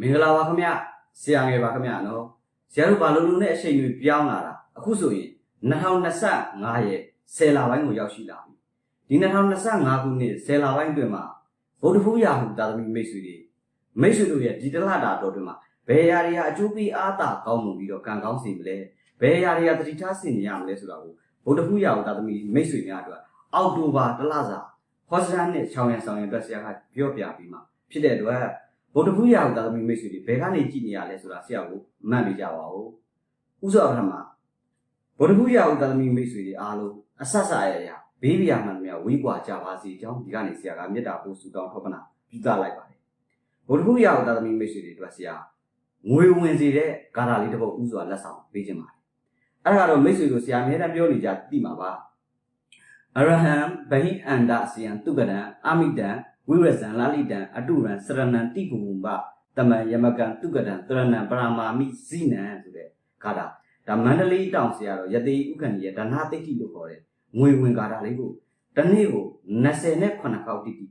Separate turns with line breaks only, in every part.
မင်္ဂလာပါခင်ဗျဆရာငယ်ပါခင်ဗျနော်ဆရာတို့ဘာလို့လို့နဲ့အချိန်ကြီးပြောင်းလာတာအခုဆိုရင်2025ရဲ့10လပိုင်းကိုရောက်ရှိလာပြီဒီ2025ခုနှစ်10လပိုင်းအတွင်းမှာဗုဒ္ဓဖူးရာဟုတာသမီမိတ်ဆွေတွေမိတ်ဆွေတို့ရဲ့ဒီတလတာတော်အတွင်းမှာဘယ်အရာတွေကအကျိုးပေးအားသာကောင်းမှုပြီးတော့ကံကောင်းစေမလဲဘယ်အရာတွေကသတိထားဆင်ခြင်ရမလဲဆိုတာကိုဗုဒ္ဓဖူးရာဟုတာသမီမိတ်ဆွေများအတွက်အောက်တိုဘာတလစာဟောစတာနဲ့ချောင်းရံဆောင်ရံအတွက်ဆရာကပြောပြပြီးမှဖြစ်တဲ့အတွက် ဗုဒ္ဓဘုရားသာသမီမိတ်ဆွေတွေဘယ်ကနေကြည်နေရလဲဆိုတာဆရာကိုမှတ်မိကြပါဦးဥစ္စာပထမဗုဒ္ဓဘုရားသာသမီမိတ်ဆွေတွေအားလုံးအဆက်ဆက်ရရဘေးပြာမှန်များဝေးကွာကြပါစေကြောင်းဒီကနေဆရာကမေတ္တာပို့ဆုတောင်းထောက်ပနာပြုသလိုက်ပါတယ်ဗုဒ္ဓဘုရားသာသမီမိတ်ဆွေတွေအတွက်ဆရာငွေဝင်စေတဲ့ဂါထာလေးတစ်ပုဒ်ဥစွာလက်ဆောင်ပေးခြင်းပါတယ်အဲ့ဒါကတော့မိတ်ဆွေတို့ဆရာအများနဲ့ပြောနေကြသိမှာပါအရဟံဗဟိအန္တစီယံတုကရံအမိတံ ဝိရဇံလာလိတံအတုရံစရဏံတိပုမ္ပတမန်ယမကံတုကတံတရဏံပရမာမိဇိနံဆိုတဲ့ဂါထာဒါမန္တလေးတောင်ဆရာတော်ယတိဥက္ကဏီရဲ့ဒနာတိတ်တိလို့ခေါ်တယ်ငွေဝင်ဂါထာလေးကိုတစ်နေ့ကို20နဲ့9ခေါက်တိတိ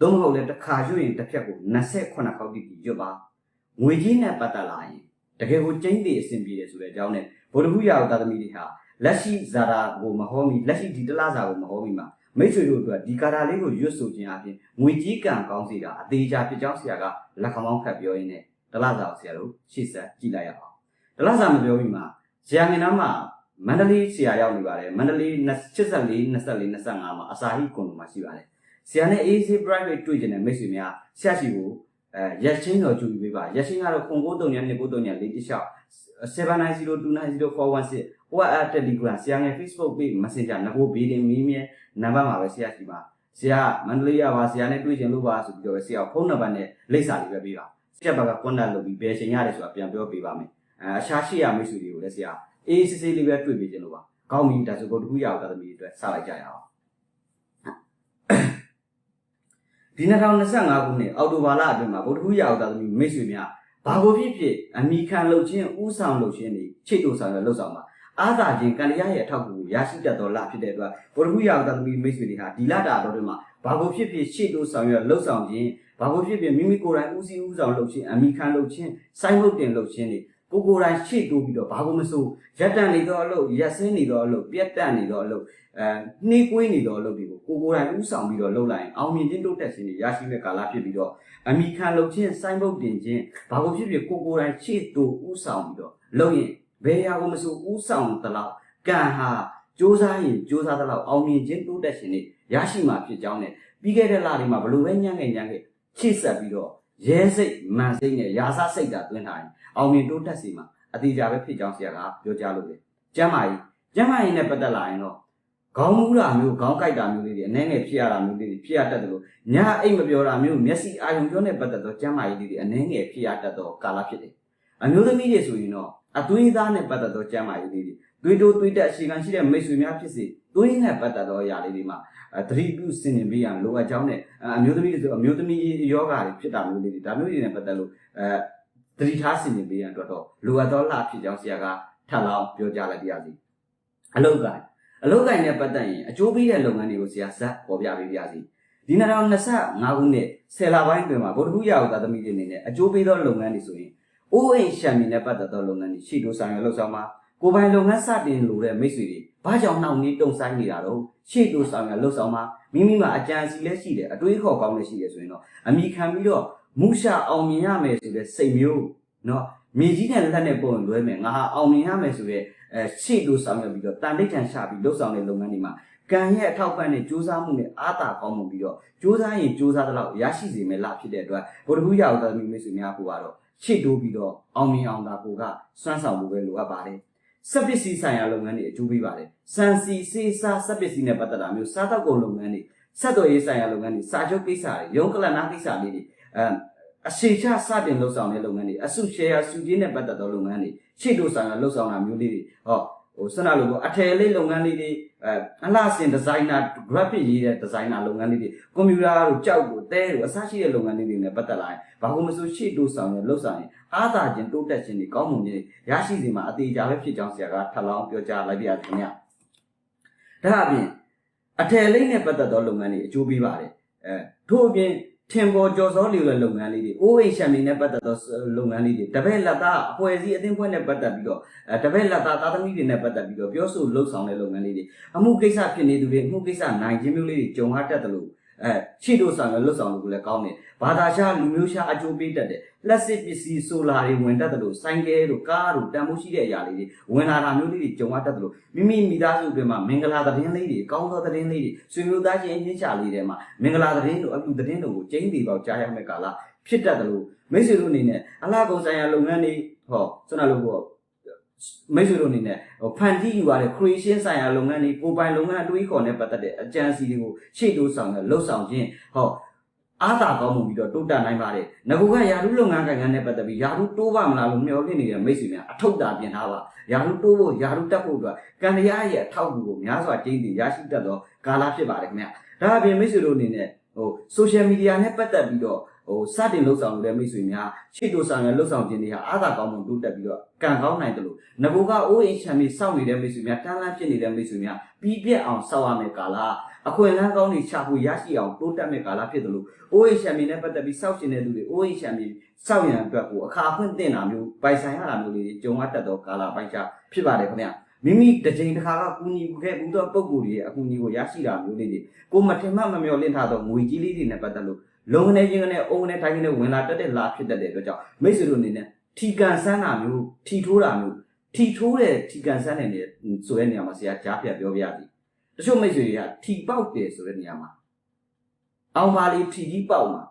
သို့မဟုတ်လည်းတစ်ခါရွှေ့ရင်တစ်ဖြတ်ကို28ခေါက်တိတိရွတ်ပါငွေကြီးနဲ့ပတ်သက်လာရင်တကယ်ကိုကျင်းသေးအဆင်ပြေတယ်ဆိုတဲ့အကြောင်းနဲ့ဗုဒ္ဓဘုရားသာသမီတွေဟာလက်ရှိဇာတာကိုမဟောမီလက်ရှိဒီတလားဇာကိုမဟောမီမှာ မိတ်ဆွေတို့အတွက်ဒီကာတာလေးကိုရွတ်ဆိုခြင်းအပြင်ငွေကြီးကံကောင်းစီတာအသေးချာဖြစ်ကြောင်းဆရာကလက်ခမောင်းခတ်ပြောရင်းနဲ့ဒလစာကိုဆရာတို့ရှေ့ဆက်ကြည့်လိုက်ရအောင်ဒလစာမပြောပြီးမှဆရာငင်နာမှာမန္တလေးဆရာရောက်နေပါတယ်မန္တလေး84 24 25မှာအစာဟိကွန်မှာရှိပါတယ်ဆရာနဲ့ AC private တွေ့ကျင်တဲ့မိတ်ဆွေများဆရာရှိကိုအဲရက်ချင်းတော်ကြူပြီးပါရက်ချင်းကတော့0939 2939 4တိလျှောက် 7902904116 WhatsApp Telegram ဆရာငယ် Facebook page Messenger ငကိုဘေးတင်မီးမြဲနံပါတ်မှာပဲဆရာရှိပါဆရာမန္တလေးရပါဆရာနဲ့တွေ့ချင်လို့ပါဆိုပြီးတော့ဆရာဖုန်းနံပါတ်နဲ့လိပ်စာလေးပဲပေးပါဆရာဘက်ကကွန်တက်လုပ်ပြီးဘယ်ချိန်ရတယ်ဆိုတာပြန်ပြောပေးပါမယ်အဲအရှာရှိရမိတ်ဆွေတွေကိုလည်းဆရာအေးစစ်စစ်လေးပဲတွေ့ပေးချင်လို့ပါကောင်းပြီဒါဆိုကိုတခုရအောင်တာသမီးတွေအတွက်စလိုက်ကြရအောင်ဒီ2025ခုနှစ်အောက်တိုဘာလအတွင်းမှာဗုဒ္ဓဟူးရအောင်တာသမီးမိတ်ဆွေများ ဘာကိုဖြစ်ဖြစ်အမိခံလုပ်ခြင်းဥဆောင်လုပ်ခြင်းတွေချိတ်တူဆောင်ရလှုပ်ဆောင်ပါအားသာခြင်းကံတရားရဲ့အထောက်အကူကိုရရှိတတ်တော်လဖြစ်တဲ့အတွက်ဗုဒ္ဓဟူးရအောင်တာသမီးမိတ်ဆွေတွေဟာဒီလတာတော်တွေမှာဘာကိုဖြစ်ဖြစ်ချိတ်တူဆောင်ရလှုပ်ဆောင်ခြင်းဘာကိုဖြစ်ဖြစ်မိမိကိုယ်တိုင်ဦးစီးဦးဆောင်လုပ်ခြင်းအမိခံလုပ်ခြင်းစိုင်းလုပ်တင်လုပ်ခြင်းတွေကိုကိုယ်တိုင်ချိတ်တူပြီးတော့ဘာကိုမဆိုရက်တန်နေတော့အလုပ်ရက်စင်းနေတော့အလုပ်ပြက်တက်နေတော့အလုပ်အဲနှီးကွေးနေတော့အလုပ်တွေကိုကိုကိုယ်တိုင်ဦးဆောင်ပြီးတော့လုပ်လိုက်ရင်အောင်မြင်ခြင်းတိုးတက်ခြင်းတွေရရှိမဲ့ကာလဖြစ်ပြီးတော့ အမိခံလုပ်ခြင်းစိုင်းလုပ်တင်ခြင်းဘာကိုဖြစ်ဖြစ်ကိုကိုယ်တိုင်ချိတ်တူဦးဆောင်ပြီးတော့လုပ်ရင်ဘယ်ရာကိုမဆိုဦးဆောင်တလောက်ကံဟာစ조사ရင်စ조사တလောက်အောင်မြင်ခြင်းတိုးတက်ခြင်းတွေရရှိမှာဖြစ်ကြောင်းနဲ့ပြီးခဲ့တဲ့လတွေမှာဘလို့ပဲညံ့ငယ်ညံ့ငယ်ချိတ်ဆက်ပြီးတော့ရဲစိတ်မန်စိတ်နဲ့ရာစစိတ်တာတွင်းထားရင်အောင်မြင်တိုးတက်စီမှာအတိအကျပဲဖြစ်ကြောင်းဆရာကပြောကြားလို့ပဲကျမ်းမာရေးကျမ်းမာရေးနဲ့ပတ်သက်လာရင်တော့ ခေါင်းမူးတာမျိုးခေါင်းကိုက်တာမျိုးလေးတွေအနှဲငယ်ဖြစ်ရတာမျိုးလေးတွေဖြစ်ရတတ်တယ်လို့ညအိတ်မပြောတာမျိုးမျက်စိအာရုံပြောနဲ့ပတ်သက်တော့ကျမ်းမာရေးလေးတွေအနှဲငယ်ဖြစ်ရတတ်တော့ကာလဖြစ်တယ်အမျိုးသမီးတွေဆိုရင်တော့အသွေးသားနဲ့ပတ်သက်တော့ကျမ်းမာရေးလေးတွေသွေးတိုးသွေးတက်အရှိခံရှိတဲ့မိတ်ဆွေများဖြစ်စေသွေးနဲ့ပတ်သက်တော့အရာလေးတွေမှာအဲသတိပြုစင်နေပေးရန်လိုအပ်ကြောင်းနဲ့အမျိုးသမီးတွေဆိုအမျိုးသမီးယောဂါတွေဖြစ်တာမျိုးလေးတွေဒါမျိုးတွေနဲ့ပတ်သက်လို့အဲသတိထားစင်နေပေးရန်အတွက်တော့လိုအပ်တော့လှဖြစ်ကြောင်းဆရာကထပ်လောင်းပြောကြားလိုက်ပါရစေအလုတ်က အလုတ်ကိုင်းနဲ့ပတ်သက်ရင်အကျိုးပေးတဲ့လုပ်ငန်းတွေကိုဆရာဇက်ပေါ်ပြပေးပါရစေဒီ2025ခုနှစ်10လပိုင်းတွင်မှာဗုဒ္ဓဟူးရာဟုသာသမီတွေအနေနဲ့အကျိုးပေးသောလုပ်ငန်းတွေဆိုရင် အိုးအိမ်ရှံမီနဲ့ပတ်သက်သောလုပ်ငန်းတွေရှိတို့ဆိုင်ရလှုပ်ဆောင်မှာကိုယ်ပိုင်လုပ်ငန်းစတင်လို့တဲ့မိတ်ဆွေတွေဘာကြောင့်နှောင့်နှေးတုံဆိုင်နေတာတော့ရှေ့တို့ဆောင်ရလှုပ်ဆောင်မှာမိမိမှာအကြံစီလည်းရှိတယ်အတွေးခေါ်ကောင်းလည်းရှိတယ်ဆိုရင်တော့အမိခံပြီးတော့မူရှာအောင်မြင်ရမယ်ဆိုတဲ့စိတ်မျိုးเนาะမြေကြီးနဲ့လက်နဲ့ပုံလွဲမယ်ငါဟာအောင်မြင်ရမယ်ဆိုတဲ့ အဲရှေ့တို့ဆောင်ရပြီးတော့တန်တိတ်တန်ရှာပြီးလှုပ်ဆောင်တဲ့လုပ်ငန်းတွေမှာကံရဲ့အထောက်ပံ့နဲ့စူးစမ်းမှုနဲ့အားသာကောင်းမှုပြီးတော့စူးစမ်းရင်စူးစမ်းသလောက်ရရှိစေမယ်လားဖြစ်တဲ့အတွက်ဗုဒ္ဓဘုရားဥဒ္ဒမီမိတ်ဆွေများကိုကတော့ရှေ့တိုးပြီးတော့အောင်မြင်အောင်ဒါကိုကစွမ်းဆောင်မှုပဲလိုအပ်ပါတယ်စက်ပစ္စည်းဆိုင်ရာလုပ်ငန်းတွေအကျိုးပေးပါတယ်စံစီစေးစားစက်ပစ္စည်းနဲ့ပတ်သက်တာမျိုးစားတော့ကုန်လုပ်ငန်းတွေဆက်သွယ်ရေးဆိုင်ရာလုပ်ငန်းတွေစာချုပ်ကိစ္စတွေရုံးကလနာကိစ္စလေးတွေအဲ အရှိချစတင်လှုပ်ဆောင်တဲ့လုပ်ငန်းတွေအစု share စုကြီးနဲ့ပတ်သက်သောလုပ်ငန်းတွေရှေ့တိုးဆိုင်ရာလှုပ်ဆောင်တာမျိုးလေးတွေဟောဟိုစနလိုပေါ့အထည်လေးလုပ်ငန်းလေးတွေအဲအလားစင်ဒီဇိုင်နာ graphic ရေးတဲ့ဒီဇိုင်နာလုပ်ငန်းလေးတွေကွန်ပျူတာတို့ကြောက်တို့တဲတို့အစရှိတဲ့လုပ်ငန်းလေးတွေနဲ့ပတ်သက်လာရင်ဘာလို့မဆိုရှေ့တိုးဆောင်ရလှုပ်ဆောင်ရင်အားသာခြင်းတိုးတက်ခြင်းတွေကောင်းမွန်ခြင်းတွေရရှိစေမှာအသေးချာပဲဖြစ်ကြောင်းဆရာကထပ်လောင်းပြောကြားလိုက်ပြရခင်ဗျဒါအပြင်အထည်လေးနဲ့ပတ်သက်သောလုပ်ငန်းတွေအကျိုးပေးပါတယ်အဲထို့အပြင် ထင်ပေါ်ကြော်စောလျော်တဲ့လုပ်ငန်းလေးတွေအိုးအိမ်ရှံနေနဲ့ပတ်သက်သောလုပ်ငန်းလေးတွေတပည့်လက်သားအဖွဲ့အစည်းအသင်းဖွဲ့နဲ့ပတ်သက်ပြီးတော့အဲတပည့်လက်သားသားသမီးတွေနဲ့ပတ်သက်ပြီးတော့ပြောဆိုလှုပ်ဆောင်တဲ့လုပ်ငန်းလေးတွေအမှုကိစ္စဖြစ်နေသူတွေအမှုကိစ္စနိုင်ခြင်းမျိုးလေးတွေကြုံရတတ်တယ်လို့ အဲချီတို့ဆောင်ရလှုပ်ဆောင်လို့လည်းကောင်းတယ်ဘာသာရှားလူမျိုးရှားအကျိုးပေးတတ်တယ်လက်စစ်ပစ္စည်းဆိုလာတွေဝင်တတ်တယ်လို့စိုင်းကဲတို့ကားတို့တန်ဖိုးရှိတဲ့အရာလေးတွေဝင်လာတာမျိုးလေးတွေကြုံရတတ်တယ်လို့မိမိမိသားစုတွေမှာမင်္ဂလာသတင်းလေးတွေကောင်းသောသတင်းလေးတွေဆွေမျိုးသားချင်းအချင်းချလေးတွေမှာမင်္ဂလာသတင်းတို့အလူသတင်းတို့ကိုကျင်းတီပေါက်ကြားရမယ့်ကာလဖြစ်တတ်တယ်လို့မိတ်ဆွေတို့အနေနဲ့အလားကုန်ဆိုင်ရာလုပ်ငန်းတွေဟောဆွမ်းနာလို့ပေါ့ မိတ်ဆွေတို့အနေနဲ့ဟိုဖန်တီးယူရတဲ့ creation ဆိုင်ရာလုပ်ငန်းတွေကိုယ်ပိုင်လုပ်ငန်းအတွေးခေါ်နဲ့ပတ်သက်တဲ့အကြံစီတွေကိုရှေ့တိုးဆောင်ရလှုပ်ဆောင်ခြင်းဟောအားသာကောင်းမှုပြီးတော့တိုးတက်နိုင်ပါတယ်။ငကူကယာရုလုပ်ငန်းကိုင်ငန်းနဲ့ပတ်သက်ပြီးယာရုတိုးပါမလားလို့မျှော်လင့်နေတဲ့မိတ်ဆွေများအထောက်တာပြင်ထားပါ။ယာရုတိုးဖို့ယာရုတက်ဖို့အတွက်ကံတရားရဲ့အထောက်အကူကိုများစွာကျင်းတည်ရရှိတတ်သောကာလဖြစ်ပါတယ်ခင်ဗျ။ဒါအပြင်မိတ်ဆွေတို့အနေနဲ့ဟို social media နဲ့ပတ်သက်ပြီးတော့ ဟိုစတင်လှုပ်ဆောင်နေတဲ့မိတ်ဆွေများရှေ့တိုးဆောင်ရလှုပ်ဆောင်ခြင်းတွေဟာအားသာကောင်းမှုတိုးတက်ပြီးတော့ကံကောင်းနိုင်တယ်လို့ငကူကအိုးအိမ်ချမ်းပြီးစောင့်နေတဲ့မိတ်ဆွေများတန်းလန်းဖြစ်နေတဲ့မိတ်ဆွေများပြီးပြက်အောင်စောင့်ရမယ့်ကာလအခွင့်အလမ်းကောင်းတွေချဖို့ရရှိအောင်တိုးတက်မယ့်ကာလဖြစ်တယ်လို့ OHM နဲ့ပတ်သက်ပြီးစောက်ရှင်တဲ့လူတွေ OHM စောက်ရန်အတွက်ကိုအခါအခွင့်တင်တာမျိုးပိုင်ဆိုင်ရတာမျိုးလေးကြုံရတတ်သောကာလပိုင်းခြားဖြစ်ပါတယ်ခင်ဗျမိမိတစ်ချိန်တစ်ခါကကူညီခဲ့ဘူးသောပုံကိုယ်တွေရဲ့အကူအညီကိုရရှိတာမျိုးလေးတွေကိုမထင်မှမမျှော်လင့်ထားသောငွေကြီးလေးတွေနဲ့ပတ်သက်လို့ လုံနေခြင်းနဲ့အုံနဲ့တိုင်းနဲ့ဝင်လာတက်တဲ့လာဖြစ်တတ်တဲ့အတွက်ကြောင့်မိတ်ဆွေတို့အနေနဲ့ထီကန်ဆန်းတာမျိုးထီထိုးတာမျိုးထီထိုးတဲ့ထီကန်ဆန်းတဲ့နေဆိုတဲ့နေရာမှာဆရာကြားပြပြောပြရစီတချို့မိတ်ဆွေတွေကထီပေါက်တယ်ဆိုတဲ့နေရာမှာအောင်ပါလေးထီကြီးပေါက်မှာ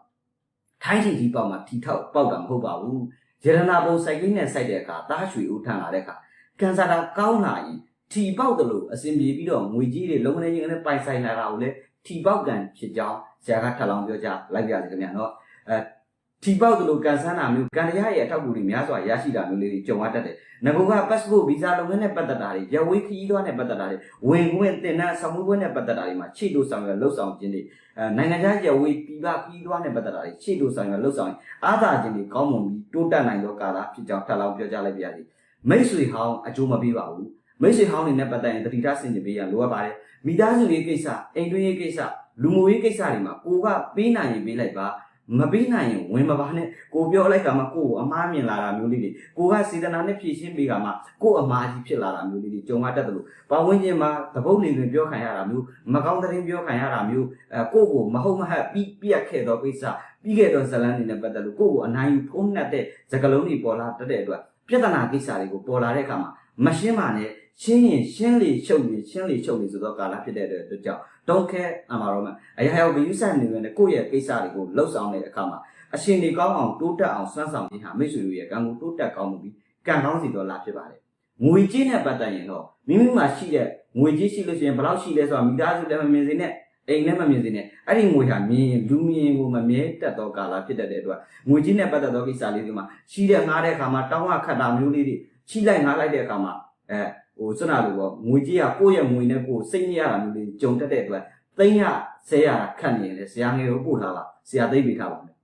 ထိုင်းထီကြီးပေါက်မှာထီထောက်ပေါက်တာမဟုတ်ပါဘူးရတနာပုံစိုက်ကင်းနဲ့စိုက်တဲ့အခါတားရွှေဦးထန်လာတဲ့အခါကန်ဆာတာကောင်းလာရင်ထီပေါက်တယ်လို့အစဉ်ပြေပြီးတော့ငွေကြီးတွေလုံနေခြင်းနဲ့ပိုင်ဆိုင်လာတာကိုလည်း ထီပေါက်ကန်ဖြစ်ကြောင်းဆရာကထပ်လောင်းပြောကြလိုက်ပြရစီခင်ဗျာနော်အဲထီပေါက်တယ်လို့ကန်ဆန်းတာမျိုးကန်ရရဲ့အထောက်အကူတွေများစွာရရှိတာမျိုးလေးတွေကြုံရတတ်တယ်ငါက passport visa လုပ်ငန်းနဲ့ပတ်သက်တာတွေရဝေးခရီးသွားနဲ့ပတ်သက်တာတွေဝင်ခွင့်တင်တဲ့ဆောင်မှုပွဲနဲ့ပတ်သက်တာတွေမှာခြေတိုးဆောင်ရလှုပ်ဆောင်ခြင်းတွေအဲနိုင်ငံခြားရဝေးပြည်ပခရီးသွားနဲ့ပတ်သက်တာတွေခြေတိုးဆောင်ရလှုပ်ဆောင်ရင်အားသာခြင်းတွေကောင်းမွန်ပြီးတိုးတက်နိုင်သောကာလဖြစ်ကြောင်းထပ်လောင်းပြောကြားလိုက်ပြရစီမိတ်ဆွေဟောင်းအကျိုးမပေးပါဘူးမိတ်ဆွေဟောင်းတွေနဲ့ပတ်သက်ရင်တတိထဆင်ခြင်ပေးရလိုအပ်ပါတယ် မိသားစုရေးကိစ္စအိမ်တွင်းရေးကိစ္စလူမှုရေးကိစ္စတွေမှာကိုကပေးနိုင်ရင်ပေးလိုက်ပါမပေးနိုင်ရင်ဝင်မပါနဲ့ကိုပြောလိုက်ကမှကိုကိုအမားမြင်လာတာမျိုးလေးတွေကိုကစေတနာနဲ့ဖြည့်ရှင်းပေးကမှကိုအမားကြီးဖြစ်လာတာမျိုးလေးတွေကြုံရတတ်တယ်လို့ပဝင်းချင်းမှာသဘုတ်နေတွင်ပြောခံရတာမျိုးမကောင်းတဲ့ရင်ပြောခံရတာမျိုးအဲကိုကိုမဟုတ်မဟတ်ပြီးပြက်ခဲ့သောကိစ္စပြီးခဲ့သောဇလန်းတွေနဲ့ပတ်သက်လို့ကိုကိုအနိုင်ယူဖုံးနှက်တဲ့ဇကလုံးတွေပေါ်လာတတ်တဲ့အတွက်ပြဿနာကိစ္စတွေကိုပေါ်လာတဲ့အခါမှာမရှင်းပါနဲ့ ရှင်းရင်ရှင်းလေချုပ်ရင်ရှင်းလေချုပ်လေဆိုတော့ကာလဖြစ်တဲ့အတွက်ကြောင့် don't care အမှာတော့မှအရာရာကိုယူဆနေတယ်ကိုယ့်ရဲ့ကိစ္စတွေကိုလှုပ်ဆောင်တဲ့အခါမှာအရှင်တွေကောင်းအောင်တိုးတက်အောင်စွမ်းဆောင်ခြင်းဟာမိတ်ဆွေတို့ရဲ့ကံကိုတိုးတက်ကောင်းမှုပြီးကံကောင်းစီတော့လာဖြစ်ပါတယ်ငွေကြေးနဲ့ပတ်သက်ရင်တော့မိမိမှာရှိတဲ့ငွေကြေးရှိလို့ရှိရင်ဘယ်လောက်ရှိလဲဆိုတာမိသားစုလည်းမမြင်စေနဲ့အိမ်လည်းမမြင်စေနဲ့အဲ့ဒီငွေဟာမြင်လူမြင်ကိုမမြဲတတ်သောကာလဖြစ်တတ်တဲ့အတွက်ငွေကြေးနဲ့ပတ်သက်သောကိစ္စလေးတွေမှာရှိတဲ့ငားတဲ့အခါမှာတောင်းဝခတ်တာမျိုးလေးတွေချိလိုက်ငားလိုက်တဲ့အခါမှာအဲ ဟိုစွနာလို့ပေါ့ငွေကြီးကကိုယ့်ရဲ့ငွေနဲ့ကိုယ်စိတ်ညစ်ရတာမျိုးတွေကြုံတတ်တဲ့အတွက်သိန်းရဆဲရတာခတ်နေရင်လေဆရာငယ်ကိုပို့ထားပါဆရာသိပ်ပေးထားပါမယ်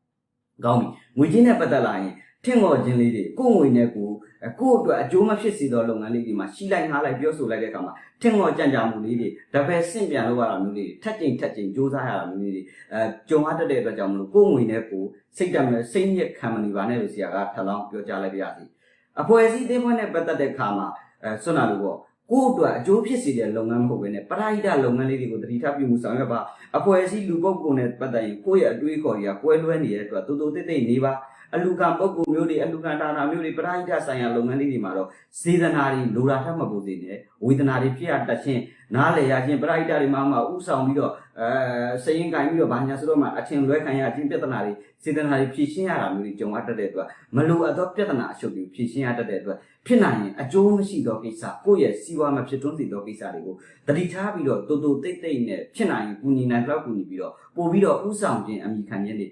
ကောင်းပြီငွေကြီးနဲ့ပတ်သက်လာရင်ထင့်ငေါ်ခြင်းလေးတွေကိုယ့်ငွေနဲ့ကိုယ်ကိုယ့်အတွက်အကျိုးမဖြစ်စေသောလုပ်ငန်းလေးတွေမှာရှိလိုက်ငားလိုက်ပြောဆိုလိုက်တဲ့အခါမှာထင့်ငေါ်ကြံ့ကြာမှုလေးတွေတပည့်ဆင့်ပြန်လို့ရတာမျိုးလေးတွေထက်ကျင်ထက်ကျင်စူးစမ်းရတာမျိုးလေးတွေအဲကြုံရတတ်တဲ့အတွက်ကြောင့်မလို့ကိုယ့်ငွေနဲ့ကိုယ်စိတ်တမဲ့စိတ်ညစ်ခံမနေပါနဲ့လို့ဆရာကထပ်လောင်းပြောကြားလိုက်ပါရစေအဖွဲ့အစည်းအသင်းဖွဲ့နဲ့ပတ်သက်တဲ့အခါမှာ အဲဆွနာလို့ပေါ့ကိုယ့်အတွက်အကျိုးဖြစ်စေတဲ့လုပ်ငန်းမဟုတ်ဘဲနဲ့ပရိဒလုပ်ငန်းလေးတွေကိုတတိထပြုမှုဆောင်ရွက်ပါအဖွဲ့အစည်းလူပုဂ္ဂိုလ်နဲ့ပတ်သက်ရင်ကိုယ့်ရဲ့အတွေးခေါ်တွေကကွဲလွဲနေတဲ့အတွက်တူတူတိတ်တိတ်နေပါ အလူကံပုဂ္ဂိုလ်မျိုးတွေအလူကံဒါနာမျိုးတွေပရိဒဆိုင်ရာလုပ်ငန်းလေးတွေမှာတော့စေတနာတွေလိုတာထက်မပိုစေနဲ့ဝေဒနာတွေဖြစ်ရတတ်ချင်းနားလေရချင်းပရိဒတွေမှာမှဥဆောင်ပြီးတော့အဲစရင်ကင်ပြီးတော့ဘာညာဆိုတော့မှအချင်းလွဲခံရချင်းပြဿနာတွေစေတနာတွေဖြည့်ရှင်းရတာမျိုးတွေကြုံရတတ်တဲ့အတွက်မလိုအပ်သောပြဿနာအရှုပ်တွေဖြည့်ရှင်းရတတ်တဲ့အတွက်ဖြစ်နိုင်ရင်အကျိုးမရှိသောကိစ္စကိုယ့်ရဲ့စီးပွားမဖြစ်ထွန်းစေသောကိစ္စတွေကိုတတိထားပြီးတော့တူတူတိတ်တိတ်နဲ့ဖြစ်နိုင်ရင်ကူညီနိုင်တော့ကူညီပြီးတော့ပို့ပြီးတော့ဥဆောင်ခြင်းအမိခံခြင်းတွေ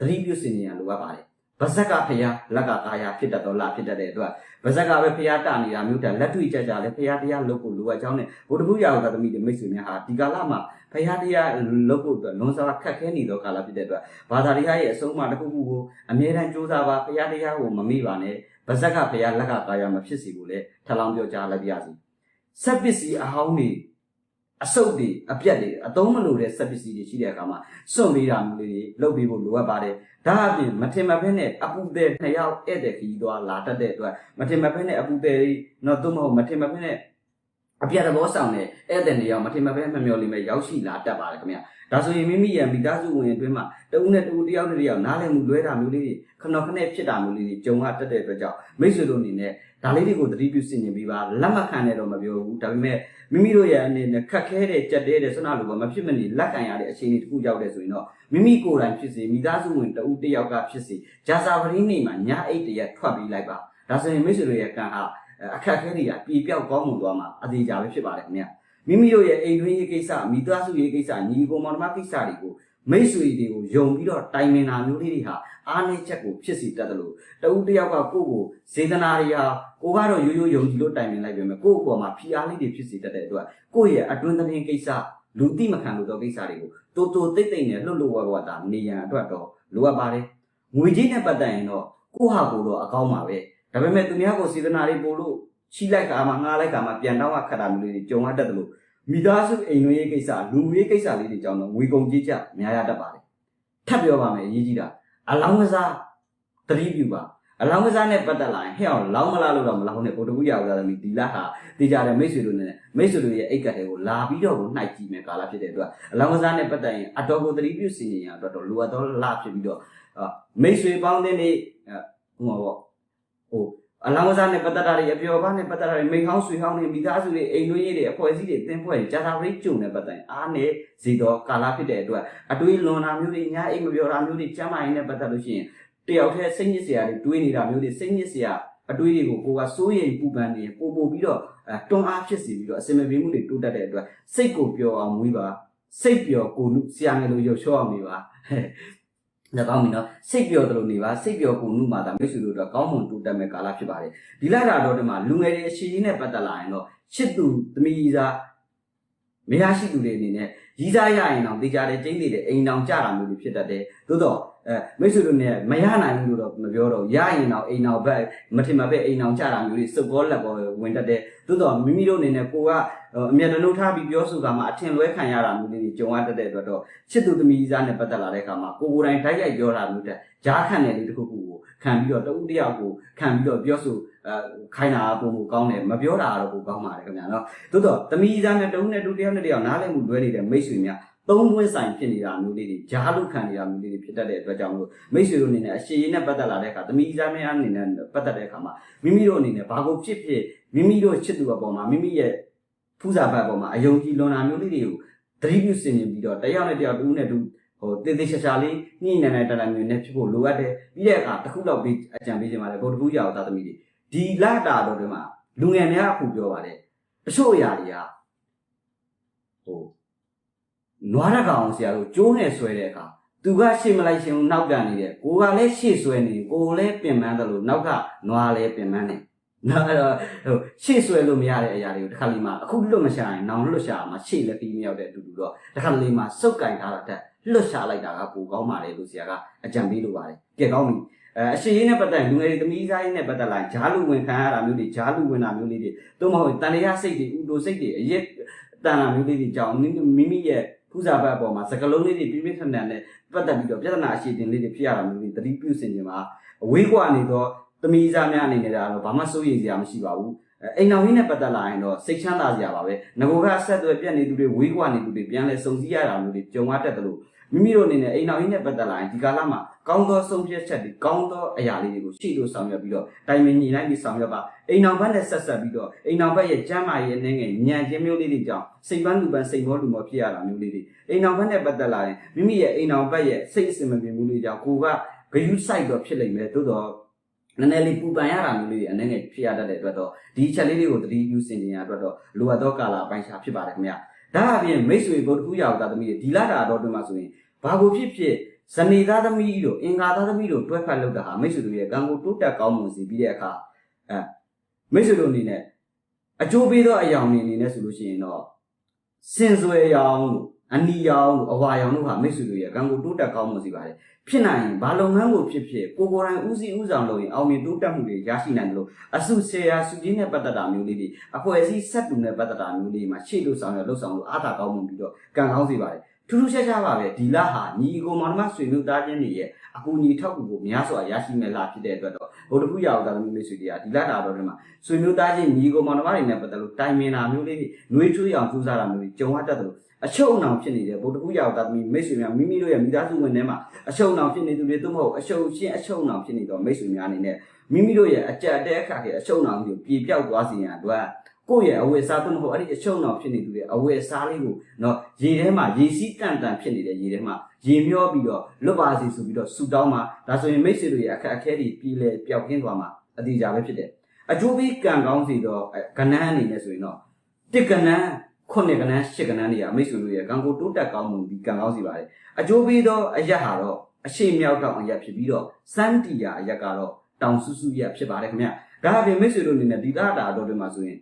တတိပြုစင်နေရလိုအပ်ပါတယ် ဗဇက်ကဖျားလက်ကကာယဖြစ်တတ်တော့လားဖြစ်တတ်တဲ့အတွက်ဗဇက်ကပဲဖျားတနေတာမျိုးတဲ့လက်တွေ့ကြကြလဲဖျားတရားလုပ်ဖို့လိုအပ်ကြောင်းနဲ့ဘုဒ္ဓဘုရားတော်သမီးတွေမိတ်ဆွေများဟာဒီကာလမှာဖျားတရားလုပ်ဖို့အတွက်လွန်စွာခက်ခဲနေသောကာလဖြစ်တဲ့အတွက်ဘာသာတရားရဲ့အဆုံးအမတစ်ခုခုကိုအမြဲတမ်းကြိုးစားပါဖျားတရားကိုမမေ့ပါနဲ့ဗဇက်ကဖျားလက်ကကာယမဖြစ်စီကိုလည်းထပ်လောင်းပြောကြားလိုက်ပါရစေဆက်ပစ္စည်းအဟောင်းတွေ အဆုတ်တွေအပြက်တွေအသုံးမလို့တဲ့စက်ပစ္စည်းတွေရှိတဲ့အခါမှာစွန့်ပေးတာမျိုးလေးတွေလုပ်ပေးဖို့လိုအပ်ပါတယ်ဒါအပြင်မထင်မှတ်ဖက်နဲ့အပူတဲ့နှစ်ယောက်ဧည့်သည်ခီးသွားလာတတ်တဲ့အတွက်မထင်မှတ်ဖက်နဲ့အပူတဲ့တော့သို့မဟုတ်မထင်မှတ်ဖက်နဲ့အပြက်သဘောဆောင်တဲ့ဧည့်သည်နေရာမထင်မှတ်ဖက်မမျော်လင့်မဲ့ရောက်ရှိလာတတ်ပါတယ်ခင်ဗျဒါဆိုရင်မိမိရဲ့မိသားစုဝင်အတွင်းမှာတဦးနဲ့တဦးတယောက်နဲ့တယောက်နားလည်မှုလွဲတာမျိုးလေးတွေခဏခဏဖြစ်တာမျိုးလေးတွေကြုံရတတ်တဲ့အတွက်ကြောင့်မိတ်ဆွေတို့အနေနဲ့ ဒါလေးတွေကိုသတိပြုဆင်ခြင်ပြီးပါလက်မခံနဲ့တော့မပြောဘူးဒါပေမဲ့မိမိတို့ရဲ့အနေနဲ့ခက်ခဲတဲ့ကြက်တဲတဲ့ဆွမ်းနာလိုကမဖြစ်မနေလက်ကန်ရတဲ့အခြေအနေတစ်ခုရောက်တဲ့ဆိုရင်တော့မိမိကိုယ်တိုင်ဖြစ်စေမိသားစုဝင်တဦးတစ်ယောက်ကဖြစ်စေဂျာစာပရင်းနေမှာညာအိတ်တရက်ထွက်ပြီးလိုက်ပါဒါဆိုရင်မိတ်ဆွေတို့ရဲ့ကံဟာအခက်အခဲတွေကပြေပြောက်ကောင်းမွန်သွားမှာအသေးကြပဲဖြစ်ပါတယ်ခင်ဗျမိမိတို့ရဲ့အိမ်တွင်းရေးကိစ္စမိသားစုရေးကိစ္စညီကိုမောင်နှမကိစ္စတွေကို မိတ်ဆွေတွေကိုယုံပြီးတော့တိုင်ပင်တာမျိုးလေးတွေဟာအားနည်းချက်ကိုဖြစ်စီတတ်တယ်လို့တဦးတစ်ယောက်ကကိုယ့်ကိုစေတနာတွေဟာကိုကတော့ရိုးရိုးယုံကြည်လို့တိုင်ပင်လိုက်ပေမဲ့ကိုယ့်အပေါ်မှာဖိအားလေးတွေဖြစ်စီတတ်တဲ့အတွက်ကိုယ့်ရဲ့အတွင်းသတင်းကိစ္စလူသိမခံလို့တော့ကိစ္စတွေကိုတိုးတိုးတိတ်တိတ်နဲ့လှုပ်လှုပ်ဝါဝါတာနေရန်အတွက်တော့လိုအပ်ပါတယ်ငွေကြီးနဲ့ပတ်သက်ရင်တော့ကိုယ့်ဟာကိုယ်တော့အကောင်းပါပဲဒါပေမဲ့သူများကိုစေတနာတွေပို့လို့ချီးလိုက်ခါမှငားလိုက်ခါမှပြန်တော့ခတ်တာမျိုးလေးတွေကြုံရတတ်တယ်လို့ မိသားစုအိမ်တွင်းရေးကိစ္စလူမှုရေးကိစ္စလေးတွေကြောင့်တော့ငွေကုန်ကြေးကျများရတတ်ပါတယ်ထပ်ပြောပါမယ်အရေးကြီးတာအလောင်းကစားသတိပြုပါအလောင်းကစားနဲ့ပတ်သက်လာရင်ဟဲ့အောင်လောင်းမလားလို့တော့မလောင်းနဲ့ကိုတကူရအောင်သားသမီးဒီလဟာတေးကြတဲ့မိတ်ဆွေတို့နဲ့မိတ်ဆွေတို့ရဲ့အိတ်ကတ်တွေကိုလာပြီးတော့ကိုနှိုက်ကြည့်မယ်ကာလဖြစ်တဲ့အတွက်အလောင်းကစားနဲ့ပတ်သက်ရင်အတော်ကိုသတိပြုစီရင်ရအတွက်တော့လိုအပ်သောလဖြစ်ပြီးတော့မိတ်ဆွေပေါင်းတဲ့နေ့ဟိုမှာပေါ့ဟို အလောင်းကစားနဲ့ပတ်သက်တာတွေအပျော်ပါးနဲ့ပတ်သက်တာတွေမိဟောင်းဆွေဟောင်းတွေမိသားစုတွေအိမ်တွင်းရေးတွေအဖွဲ့အစည်းတွေအသင်းဖွဲ့တွေဂျာတာရိတ်ကျုံနဲ့ပတ်သက်ရင်အားနဲ့စီတော့ကာလဖြစ်တဲ့အတွက်အတွေးလွန်တာမျိုးတွေညာအိမ်မပြောတာမျိုးတွေကျမ်းမာရေးနဲ့ပတ်သက်လို့ရှိရင်တယောက်တည်းစိတ်ညစ်စရာတွေတွေးနေတာမျိုးတွေစိတ်ညစ်စရာအတွေးတွေကိုကိုကစိုးရိမ်ပူပန်နေပို့ပို့ပြီးတော့အဲတွန်းအားဖြစ်စီပြီးတော့အစင်မပြေမှုတွေတိုးတက်တဲ့အတွက်စိတ်ကိုပျော်အောင်မွေးပါစိတ်ပျော်ကိုလူဆရာငယ်လိုရုပ်ချောအောင်နေပါ ဟဲ့ဒါကောင်းပြီနော်စိတ်ပျော်တယ်လို့နေပါစိတ်ပျော်ကိုလူမှသာမိတ်ဆွေတို့တော့ကောင်းမွန်တိုးတက်မဲ့ကာလဖြစ်ပါတယ်ဒီလာတာတော့ဒီမှာလူငယ်တွေအရှိကြီးနဲ့ပတ်သက်လာရင်တော့ချစ်သူသမီးသားမရရှိသူတွေအနေနဲ့ ရီးစားရရင်တော့တေချာတဲ့ကျင်းနေတဲ့အိမ်တောင်ကြတာမျိုးတွေဖြစ်တတ်တယ်သို့တော့အဲမိတ်ဆွေတို့နဲ့မရနိုင်ဘူးလို့တော့မပြောတော့ရရင်တော့အိမ်တော်ဘက်မထင်မှပဲအိမ်တော်ကြတာမျိုးတွေစုပ်ကောလက်ကောဝင်တတ်တယ်သို့တော့မိမိတို့အနေနဲ့ကိုကအမြတ်တနှုတ်ထားပြီးပြောဆိုတာမှအထင်လွဲခံရတာမျိုးတွေကြုံရတတ်တဲ့အတွက်တော့ချစ်သူသမီးစားနဲ့ပတ်သက်လာတဲ့အခါမှာကိုကိုယ်တိုင်တိုက်ရိုက်ပြောတာမျိုးတဲ့ဂျားခန့်တဲ့လေးတစ်ခုခုကို ခံပြီးတော့တဦးတယောက်ကိုခံပြီးတော့ပြောဆိုအဲခိုင်းတာပုံမှုကောင်းတယ်မပြောတာတော့ကိုကောင်းပါတယ်ခင်ဗျာနော်သို့တော့သမီးစားနဲ့တဦးနဲ့တူတယောက်နဲ့တယောက်နားလည်မှုလွဲနေတဲ့မိတ်ဆွေများသုံးပွင့်ဆိုင်ဖြစ်နေတာမျိုးလေးတွေဂျားလုခံနေတာမျိုးလေးတွေဖြစ်တတ်တဲ့အတွက်ကြောင့်မလို့မိတ်ဆွေတို့အနေနဲ့အရှိရေးနဲ့ပတ်သက်လာတဲ့အခါသမီးစားမများအနေနဲ့ပတ်သက်တဲ့အခါမှာမိမိတို့အနေနဲ့ဘာကိုဖြစ်ဖြစ်မိမိတို့ချစ်သူအပေါ်မှာမိမိရဲ့ဖူးစာဘတ်အပေါ်မှာအယုံကြည်လွန်တာမျိုးလေးတွေကိုသတိပြုစင်နေပြီးတော့တယောက်နဲ့တယောက်တူနဲ့တူ ဟိုတေးသေးချာချာလေးညှိနေနေတဲ့တတန်မျိုးနဲ့ဖြစ်ဖို့လိုအပ်တယ်ပြီးတဲ့အခါတစ်ခုတော့ပြီးအကြံပေးချင်ပါတယ်ဘုဒ္ဓဘူးရအောင်သာသမီတွေဒီလာတာတော့ဒီမှာလူငယ်များအခုပြောပါတယ်တချို့အရာတွေကဟိုနွားရကောင်ဆရာတို့ကျိုးနဲ့ဆွဲတဲ့အခါသူကရှေ့မလိုက်ရှင်ဘူးနောက်ကန်နေတယ်ကိုကလည်းရှေ့ဆွဲနေကိုလည်းပင်ပန်းတယ်လို့နောက်ကနွားလည်းပင်ပန်းနေနော်အဲ့တော့ဟိုရှေ့ဆွဲလို့မရတဲ့အရာတွေကိုတစ်ခါလေးမှအခုလွတ်မရှာရင်နောင်လွတ်ရှာမှာရှေ့လည်းပြီးမရောက်တဲ့အတူတူတော့တစ်ခါလေးမှစုပ်ကင်ထားတာတက် လွတ်ရှာလိုက်တာကပိုကောင်းပါလေလို့ဆရာကအကြံပေးလိုပါတယ်ကြည့်ကောင်းပြီအဲအရှိရေးနဲ့ပတ်သက်လူငယ်တွေသမီးစားရေးနဲ့ပတ်သက်လာဂျားလူဝင်ခံရတာမျိုးတွေဂျားလူဝင်တာမျိုးလေးတွေသို့မဟုတ်တန်လျာစိတ်တွေဥတိုစိတ်တွေအရက်တန်တာမျိုးလေးတွေကြောင့်မိမိရဲ့ဖူးစာဘတ်အပေါ်မှာစကလုံးလေးတွေပြင်းပြင်းထန်ထန်နဲ့ပတ်သက်ပြီးတော့ပြဿနာအရှိတင်လေးတွေဖြစ်ရတာမျိုးတွေသတိပြုစင်ကြမှာအဝေးကွာနေတော့သမီးစားများအနေနဲ့ဒါတော့ဘာမှစိုးရိမ်စရာမရှိပါဘူး အိမ်တော်ကြီးနဲ့ပတ်သက်လာရင်တော့စိတ်ချမ်းသာစရာပါပဲငကိုကဆက်သွယ်ပြက်နေသူတွေဝေးကွာနေသူတွေပြန်လဲစုံစည်းရတာမျိုးတွေကြုံရတတ်တယ်လို့မိမိတို့အနေနဲ့အိမ်တော်ကြီးနဲ့ပတ်သက်လာရင်ဒီကာလမှာကောင်းသောဆုံးဖြတ်ချက်တွေကောင်းသောအရာလေးတွေကိုရှေ့လို့ဆောင်ရွက်ပြီးတော့တိုင်ပင်ညီလိုက်ပြီးဆောင်ရွက်ပါအိမ်တော်ဘက်နဲ့ဆက်ဆက်ပြီးတော့အိမ်တော်ဘက်ရဲ့ကျမ်းမာရေးအနေငယ်ညံခြင်းမျိုးလေးတွေကြောင့်စိတ်ပန်းလူပန်းစိတ်မောလူမောဖြစ်ရတာမျိုးလေးတွေအိမ်အောင်ဘက်နဲ့ပတ်သက်လာရင်မိမိရဲ့အိမ်အောင်ဘက်ရဲ့စိတ်အစင်မပြေမှုလေးကြောင့်ကိုကဂယုစိုက်တော့ဖြစ်လိမ့်မယ်သို့တော့ နည်းနည်းလေးပူပန်ရတာမျိုးလေးအနေနဲ့ဖြစ်ရတတ်တဲ့အတွက်တော့ဒီချက်လေးတွေကိုသတိပြုစင်ကြင်ရအတွက်တော့လိုအပ်သောကာလအပိုင်းခြားဖြစ်ပါတယ်ခင်ဗျာဒါအပြင်မိတ်ဆွေဘုဒ္ဓကူရောက်တာသမီးဒီလာတာတော့တွင်မှာဆိုရင်ဘာကိုဖြစ်ဖြစ်ဇနေသားသမီးတို့အင်္ဂါသားသမီးတို့တွဲဖက်လုပ်တာဟာမိတ်ဆွေတို့ရဲ့ကံကိုတိုးတက်ကောင်းမွန်စေပြီးတဲ့အခါအဲမိတ်ဆွေတို့အနေနဲ့အကျိုးပေးသောအယောင်တွေအနေနဲ့ဆိုလို့ရှိရင်တော့စင်စွယ်အယောင်လို့ အနီရောင်တို့အဝါရောင်တို့ဟာမိတ်ဆွေတို့ရဲ့ကံကိုတိုးတက်ကောင်းမှုစီပါတယ်ဖြစ်နိုင်ရင်ဘာလုပ်ငန်းကိုဖြစ်ဖြစ်ကိုကိုယ်တိုင်ဦးစီးဦးဆောင်လုပ်ရင်အောင်မြင်တိုးတက်မှုတွေရရှိနိုင်တယ်လို့အစုဆရာစုကြီးနဲ့ပတ်သက်တာမျိုးလေးတွေအဖွဲ့အစည်းဆက်တူနဲ့ပတ်သက်တာမျိုးလေးမှာရှေ့လို့ဆောင်ရလှုပ်ဆောင်လို့အားသာကောင်းမှုပြီးတော့ကံကောင်းစီပါတယ်ထူးထူးခြားခြားပါပဲဒီလဟာညီအကိုမောင်နှမဆွေမျိုးသားချင်းတွေရဲ့အကူအညီထောက်ကူကိုများစွာရရှိမဲ့လဖြစ်တဲ့အတွက်တော့ဗုဒ္ဓဖူးရအောင်တာသမီးလေးဆွေတွေကဒီလတာတော်တွေမှာဆွေမျိုးသားချင်းညီအကိုမောင်နှမတွေနဲ့ပတ်သက်လို့တိုင်ပင်တာမျိုးလေးတွေနှွေးထွေးအောင်ကြိုးစားတာမျိုးတွေကြုံရတတ်တယ်လို့ အချုပ်အနှောင်ဖြစ်နေတဲ့ဗုဒ္ဓဖူးရအောင်တာသမီးမိတ်ဆွေများမိမိတို့ရဲ့မိသားစုဝင်ထဲမှာအချုပ်အနှောင်ဖြစ်နေသူတွေသို့မဟုတ်အချုပ်ရှင်းအချုပ်အနှောင်ဖြစ်နေတော့မိတ်ဆွေများအနေနဲ့မိမိတို့ရဲ့အကြက်တဲအခါကအချုပ်အနှောင်ကိုပြေပြောက်သွားစေရန်အတွက်ကိုယ့်ရဲ့အဝတ်အစားသို့မဟုတ်အဲ့ဒီအချုပ်အနှောင်ဖြစ်နေသူတွေအဝတ်အစားလေးကိုနော်ရေထဲမှာရေစီးတန်တန်ဖြစ်နေတဲ့ရေထဲမှာရေမျောပြီးတော့လွတ်ပါစေဆိုပြီးတော့ဆူတောင်းမှာဒါဆိုရင်မိတ်ဆွေတို့ရဲ့အခက်အခဲတွေပြည်လဲပျောက်ကင်းသွားမှာအတိအကျပဲဖြစ်တယ်အကျိုးပေးကံကောင်းစီတော့ကဏ္ဍအနေနဲ့ဆိုရင်တော့တစ်ကဏ္ဍ ခုနှစ်ကဏ္ဍရှစ်ကဏ္ဍတွေကမိတ်ဆွေတို့ရဲ့ကံကိုတိုးတက်ကောင်းမှုဒီကံကောင်းစီပါတယ်အကျိုးပေးသောအရက်ဟာတော့အရှိမြောက်တောင်အရက်ဖြစ်ပြီးတော့စမ်းတီယာအရက်ကတော့တောင်စုစုရက်ဖြစ်ပါတယ်ခင်ဗျဒါအပြင်မိတ်ဆွေတို့အနေနဲ့ဒီတာတာတော်တွေမှာဆိုရင်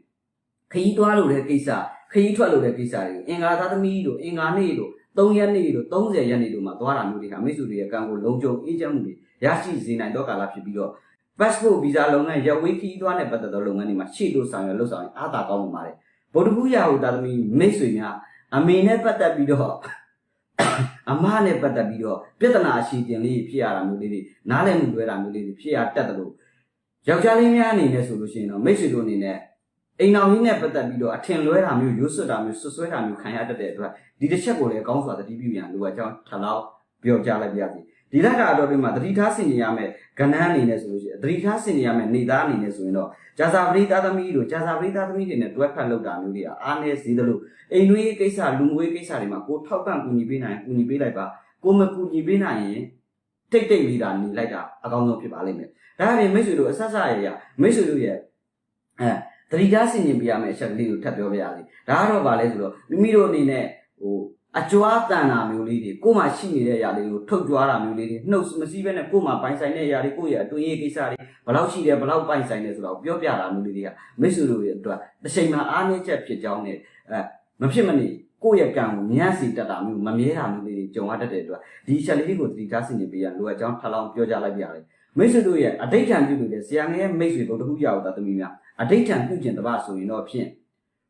ခရီးသွားလို့တဲ့ကိစ္စခရီးထွက်လို့တဲ့ကိစ္စတွေကိုအင်္ဂါသားသမီးတို့အင်္ဂါနေ့တို့3ရက်နေ့တို့30ရက်နေ့တို့မှာသွားတာမျိုးတွေကမိတ်ဆွေတွေရဲ့ကံကိုလုံခြုံအေးချမ်းမှုတွေရရှိစေနိုင်တော့ကာလဖြစ်ပြီးတော့ passport visa လုပ်ငန်းရဝေးခီးသွားတဲ့ပတ်သက်သောလုပ်ငန်းတွေမှာရှေ့လို့ဆောင်ရွက်လုပ်ဆောင်ရင်အားသာကောင်းမှာပါတယ် ဗုဒ္ဓဘုရားဟူတာသမီးမိတ်ဆွေများအမေနဲ့ပတ်သက်ပြီးတော့အမနဲ့ပတ်သက်ပြီးတော့ပြဿနာအရှိတင်လေးဖြစ်ရတာမျိုးလေးတွေနားလည်မှုလွဲတာမျိုးလေးတွေဖြစ်ရတတ်တယ်လို့ယောက်ျားလေးများအနေနဲ့ဆိုလို့ရှိရင်တော့မိတ်ဆွေတို့အနေနဲ့အိမ်တော်ကြီးနဲ့ပတ်သက်ပြီးတော့အထင်လွဲတာမျိုးရွတ်ဆွတ်တာမျိုးဆွဆွဲတာမျိုးခံရတတ်တဲ့အတွက်ဒီတစ်ချက်ကိုလည်းကောင်းစွာသတိပြုရန်လိုအပ်ကြောင်းထလောက်ပြောကြလိုက်ပါရစေ ဒီလက်ကအတော်တွေမှာသတိထားဆင်ခြင်ရမယ်ကဏ္ဍအနေနဲ့ဆိုလို့ရှိရင်သတိထားဆင်ခြင်ရမယ်နေသားအနေနဲ့ဆိုရင်တော့ဂျာဇာပရိသသမီးတို့ဂျာဇာပရိသသမီးတွေနဲ့တွဲဖက်လောက်တာမျိုးတွေကအားနည်းစေသလိုအိမ်တွင်းကိစ္စလူငွေကိစ္စတွေမှာကိုထောက်ပံ့ကူညီပေးနိုင်ကူညီပေးလိုက်ပါကိုမကူညီပေးနိုင်ရင်တိတ်တိတ်လေးတာနေလိုက်တာအကောင်းဆုံးဖြစ်ပါလိမ့်မယ်ဒါအပြင်မိတ်ဆွေတို့အဆက်ဆက်ရရမိတ်ဆွေတို့ရဲ့အဲသတိထားဆင်ခြင်ပြရမယ့်အချက်ကလေးကိုထပ်ပြောပြရစီဒါကတော့ဗာလဲဆိုတော့မိမိတို့အနေနဲ့ဟို အကြွားတန်တာမျိုးလေးတွေကိုယ်မှရှိနေတဲ့အရာလေးကိုထုတ်ကြွားတာမျိုးလေးတွေနှုတ်မစည်းဘဲနဲ့ကိုယ်မှပိုင်ဆိုင်တဲ့အရာတွေကိုယ့်ရဲ့အတွင်းရေးကိစ္စတွေဘယ်လောက်ရှိတယ်ဘယ်လောက်ပိုင်ဆိုင်တယ်ဆိုတော့ပြောပြတာမျိုးလေးတွေကမိတ်ဆွေတို့ရဲ့အတွက်တစ်ချိန်မှာအားနည်းချက်ဖြစ်ကြောင်းနဲ့အဲမဖြစ်မနေကိုယ့်ရဲ့ကံကိုမြတ်စီတတ်တာမျိုးမမြဲတာမျိုးလေးတွေကြုံရတတ်တဲ့အတွက်ဒီချက်လေးကိုသတိထားဆင်ခြင်ပေးရလိုအပ်ကြောင်းထပ်လောင်းပြောကြလိုက်ပြရတယ်မိတ်ဆွေတို့ရဲ့အဋိဋ္ဌံပြုလို့တဲ့ဆရာငယ်ရဲ့မိတ်ဆွေတို့တခုရအောင်တာသမီးများအဋိဋ္ဌံပြုကျင်တပတ်ဆိုရင်တော့ဖြင့်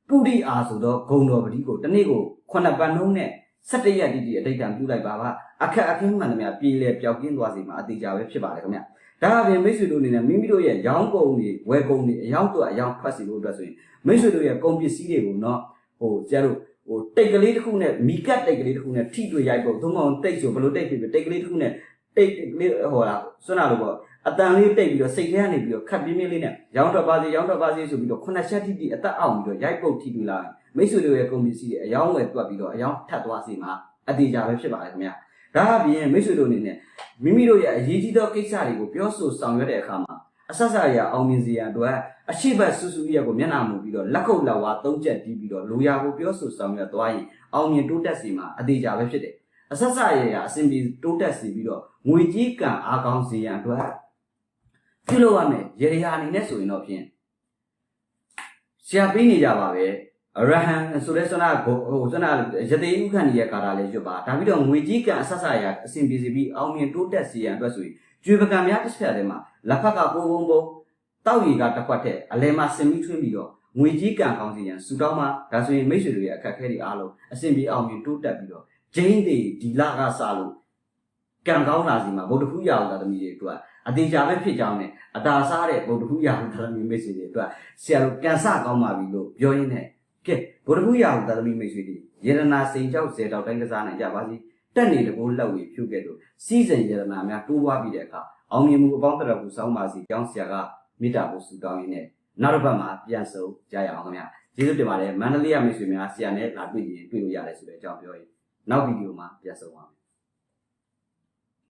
ပုရိအာဆိုတော့ဂုံတော်ပတိကိုတနေ့ကိုခုနှစ်ပတ်နှုံးနဲ့17ရက်တိတိအဋိဋ္ဌံပြုလိုက်ပါပါအခက်အခဲမှန်သမျှပြည်လေပျောက်ကင်းသွားစေမှာအသေးချာပဲဖြစ်ပါတယ်ခင်ဗျဒါအပြင်မိတ်ဆွေတို့အနေနဲ့မိမိတို့ရဲ့ရောင်းကုန်တွေဝယ်ကုန်တွေအယောက်တော့အယောက်ဖတ်စီဖို့အတွက်ဆိုရင်မိတ်ဆွေတို့ရဲ့ကုန်ပစ္စည်းတွေကိုတော့ဟိုကျတို့ဟိုတိတ်ကလေးတစ်ခုနဲ့မီကတ်တိတ်ကလေးတစ်ခုနဲ့ထိတွေ့ရိုက်ဖို့သုံးမောင်တိတ်ဆိုဘယ်လိုတိတ်ဖြစ်ဖြစ်တိတ်ကလေးတစ်ခုနဲ့တိတ်ကလေးဟိုလားစွမ်းလာလို့ပေါ့ အတန်လေးတိတ်ပြီးတော့စိတ်ထဲကနေပြီးတော့ခတ်ပြင်းပြင်းလေးနဲ့ရောင်းထွက်ပါစေရောင်းထွက်ပါစေဆိုပြီးတော့ခုနှစ်ချက်တိတိအသက်အောင်ပြီးတော့ရိုက်ပုတ်ထိတွေ့လာရင်မိတ်ဆွေတို့ရဲ့ကုန်ပစ္စည်းတွေအယောင်းဝယ်တွက်ပြီးတော့အယောင်းထပ်သွားစီမှာအတေချာပဲဖြစ်ပါတယ်ခင်ဗျာဒါအပြင်မိတ်ဆွေတို့အနေနဲ့မိမိတို့ရဲ့အရေးကြီးသောကိစ္စတွေကိုပြောဆိုဆောင်ရွက်တဲ့အခါမှာအဆက်ဆက်ရအောင်မြင်စေရန်အတွက်အရှိတ်ဆူဆူရက်ကိုမျက်နှာမူပြီးတော့လက်ကုပ်လက်ဝါသုံးချက်တီးပြီးတော့လိုရာကိုပြောဆိုဆောင်ရွက်သွားရင်အောင်မြင်တိုးတက်စီမှာအသေးချာပဲဖြစ်တယ်အဆက်ဆက်ရရအစဉ်ပြေတိုးတက်စီပြီးတော့ငွေကြီးကံအားကောင်းစေရန်အတွက် ပြုလုပ်ရမယ်ရေရာအနေနဲ့ဆိုရင်တော့ဖြင့်ဆရာပေးနေကြပါပဲအရဟံဆိုတဲ့ဆွမ်းနာဟိုဆွမ်းနာယတိဥခန့်ရဲ့ကာတာလေးရွတ်ပါဒါပြီးတော့ငွေကြီးကံအဆက်ဆက်ရအစဉ်ပြေစီပြီးအောင်မြင်တိုးတက်စီရန်အတွက်ဆိုရင်ကျွေပကံများတစ်ချက်တည်းမှာလက်ဖက်ကပိုးပုံးပုံးတောက်ရီကတစ်ခွက်တဲ့အလဲမှာစင်ပြီးထွင်းပြီးတော့ငွေကြီးကံကောင်းစီရန်စူတောင်းမှာဒါဆိုရင်မိတ်ဆွေတွေရဲ့အခက်အခဲတွေအားလုံးအစဉ်ပြေအောင်မြင်တိုးတက်ပြီးတော့ဂျိန်းတွေဒီလကစလို့ကံကောင်းလာစီမှာဗုဒ္ဓဖူးရအောင်သာသမီးတွေအတွက် အသေးချာပဲဖြစ်ကြောင်းနဲ့အတာစားတဲ့ဗုဒ္ဓဖူးရအောင်သာသမီးမိတ်ဆွေတွေအတွက်ဆရာတို့ကန်ဆကောင်းပါပြီလို့ပြောရင်းနဲ့ကဲဗုဒ္ဓဖူးရအောင်သာသမီးမိတ်ဆွေတွေယေရနာစိန်ချောက်ဇေတောက်တိုင်းကစားနိုင်ကြပါစီတက်နေတကူလောက်ဝေဖြုတ်ခဲ့လို့စီးစိမ်ယေရနာများတိုးပွားပြီးတဲ့အခါအောင်မြင်မှုအပေါင်းတော်ကိုစောင်းပါစီကျောင်းဆရာကမေတ္တာပို့ဆုတောင်းရင်းနဲ့နောက်တစ်ပတ်မှာပြန်ဆုံကြရအောင်ခင်ဗျာကျေးဇူးတင်ပါတယ်မန္တလေးရမိတ်ဆွေများဆရာနဲ့လာတွေ့ရင်တွေ့လို့ရတယ်ဆိုတဲ့အကြောင်းပြောရင်နောက်ဗီဒီယိုမှာပြန်ဆုံပါမယ်